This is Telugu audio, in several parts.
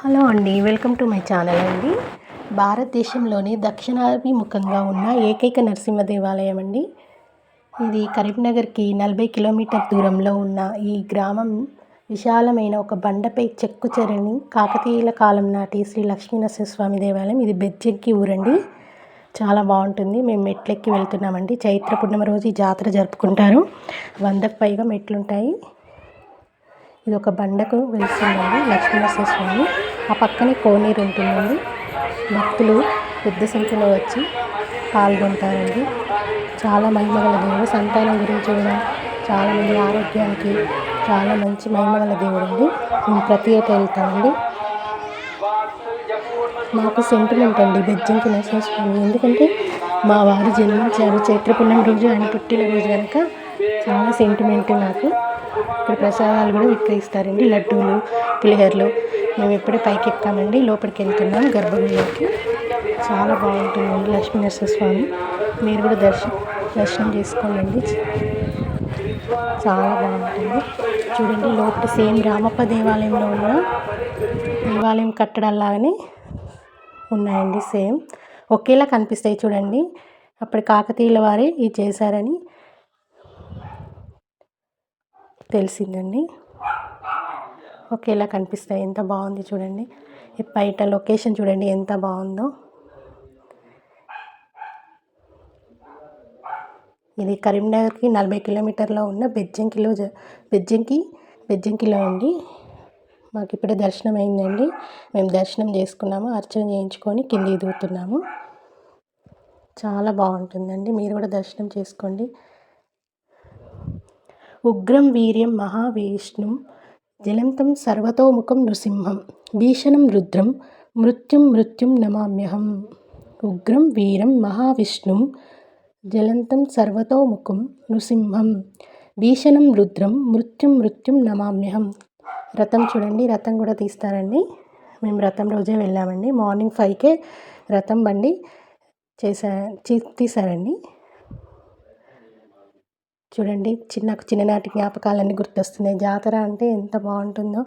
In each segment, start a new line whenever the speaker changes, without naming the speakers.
హలో అండి వెల్కమ్ టు మై ఛానల్ అండి. భారతదేశంలోని దక్షిణాభిముఖంగా ఉన్న ఏకైక నరసింహ దేవాలయం అండి. ఇది కరీంనగర్కి నలభై కిలోమీటర్ దూరంలో ఉన్న ఈ గ్రామం విశాలమైన ఒక బండపై చెక్కు చెరని కాకతీయుల కాలం నాటి శ్రీ లక్ష్మీ స్వామి దేవాలయం. ఇది బెజ్జంకి ఊరండి. చాలా బాగుంటుంది. మేము మెట్లెక్కి వెళ్తున్నామండి. చైత్ర పున్నమ రోజు ఈ జాతర జరుపుకుంటారు. వందకు పైగా మెట్లుంటాయి. ఇది ఒక బండకు వెళ్తుందండి లక్ష్మీనరసింహ స్వామి ఆ పక్కనే కోనేరు ఉంటుందండి. భక్తులు పెద్ద సంఖ్యలో వచ్చి పాల్గొంటారండి. చాలా మహిమగల దేవుడు. సంతానం గురించి కూడా చాలామంది ఆరోగ్యానికి చాలా మంచి మహిమగల దేవుడు అండి మేము ప్రతి ఏటా వెళ్తామండి. మాకు సెంటిమెంట్ అండి బెజ్జంకి నరసింహస్వామి. ఎందుకంటే మా వారు జన్మించారు చైత్రపుణ్యం రోజు ఆయన పుట్టినరోజు కనుక చాలా సెంటిమెంట్ నాకు. ఇక్కడ ప్రసాదాలు కూడా విక్రయిస్తారండి లడ్డూలు పులిహోరలు. మేము ఇప్పుడే పైకి ఎక్కామండి లోపలికి వెళ్తున్నాం గర్భగుడిలోకి. చాలా బాగుంటుందండి లక్ష్మీ నరసింహస్వామి. మీరు కూడా దర్శనం దర్శనం చేసుకోండి. చాలా బాగుంటుంది. చూడండి లోపల సేమ్ రామప్ప దేవాలయంలో ఉన్న దేవాలయం కట్టడాలాగానే ఉన్నాయండి సేమ్. ఒకేలా కనిపిస్తాయి చూడండి. అప్పుడు కాకతీయుల వారే ఇది చేశారని తెలిసిందండి. ఒకేలా కనిపిస్తాయి? ఎంత బాగుంది చూడండి. బయట లొకేషన్ చూడండి ఎంత బాగుందో. ఇది కరీంనగర్కి నలభై కిలోమీటర్లో ఉన్న బెజ్జంకిలో బెజ్జంకి బెజ్జంకిలో అండి. మాకు ఇప్పుడే దర్శనం అయిందండి. మేము దర్శనం చేసుకున్నాము అర్చన చేయించుకొని కిందికి దిగుతున్నాము చాలా బాగుంటుందండి. మీరు కూడా దర్శనం చేసుకోండి. ఉగ్రం వీర్యం మహావిష్ణుం జలంతం సర్వతోముఖం నృసింహం భీషణం రుద్రం మృత్యుం మృత్యుం నమామ్యహం. ఉగ్రం వీరం మహావిష్ణుం జలంతం సర్వతోముఖం నృసింహం భీషణం రుద్రం మృత్యుం మృత్యుం నమామ్యహం. రథం చూడండి రథం కూడా తీస్తారండి. మేము రథం రోజే వెళ్ళామండి. మార్నింగ్ ఫైవ్కే రథం బండి చేసా తీసారండి. చూడండి చిన్న చిన్ననాటి జ్ఞాపకాలన్నీ గుర్తొస్తున్నాయి. జాతర అంటే ఎంత బాగుంటుందో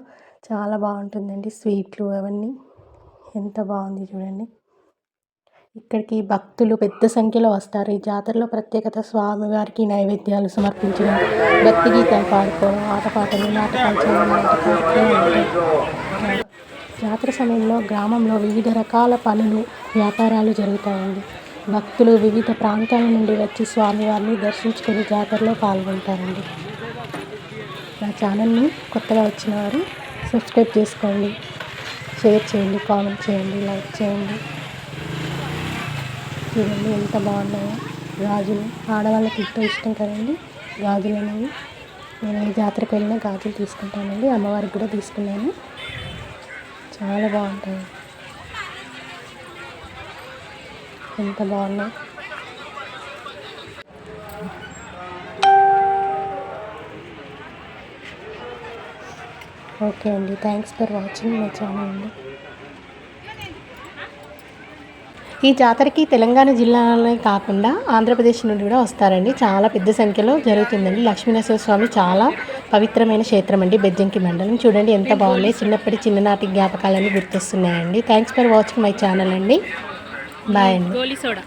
చాలా బాగుంటుందండి. స్వీట్లు అవన్నీ ఎంత బాగుంది చూడండి. ఇక్కడికి భక్తులు పెద్ద సంఖ్యలో వస్తారు. ఈ జాతరలో ప్రత్యేకత స్వామివారికి నైవేద్యాలు సమర్పించడం భక్తి గీతాలు పాడుకోవడం ఆటపాటలు నాటకాలు చేయడం జాతర సమయంలో గ్రామంలో వివిధ రకాల పనులు వ్యాపారాలు జరుగుతాయండి. భక్తులు వివిధ ప్రాంతాల నుండి వచ్చి స్వామివారిని దర్శించుకొని జాతరలో పాల్గొంటారండి. నా ఛానల్ని కొత్తగా వచ్చిన వారు సబ్స్క్రైబ్ చేసుకోండి. షేర్ చేయండి కామెంట్ చేయండి లైక్ చేయండి. చూడండి ఎంత బాగున్నాయో. గాజులు. ఆడవాళ్ళకి ఎంతో ఇష్టం కదండి. గాజులు అనేవి. నేను ఏ జాతరకు వెళ్ళిన గాజులు తీసుకుంటానండి. అమ్మవారికి కూడా తీసుకున్నాను. చాలా బాగుంటాయి. ఎంత బాగున్నాయి ఓకే అండి thanks for watching my channel అండి. ఈ జాతరకి తెలంగాణ జిల్లాలోనే కాకుండా ఆంధ్రప్రదేశ్ నుండి కూడా వస్తారండి. చాలా పెద్ద సంఖ్యలో జరుగుతుందండి. లక్ష్మీనరసింహ స్వామి చాలా పవిత్రమైన క్షేత్రం అండి బెజ్జంకి మండలం. చూడండి ఎంత బాగున్నాయి. చిన్నప్పటి చిన్ననాటి జ్ఞాపకాలన్నీ గుర్తొస్తున్నాయండి. Thanks for watching my channel అండి. బాయ్ అండి.
గోలీ సోడా.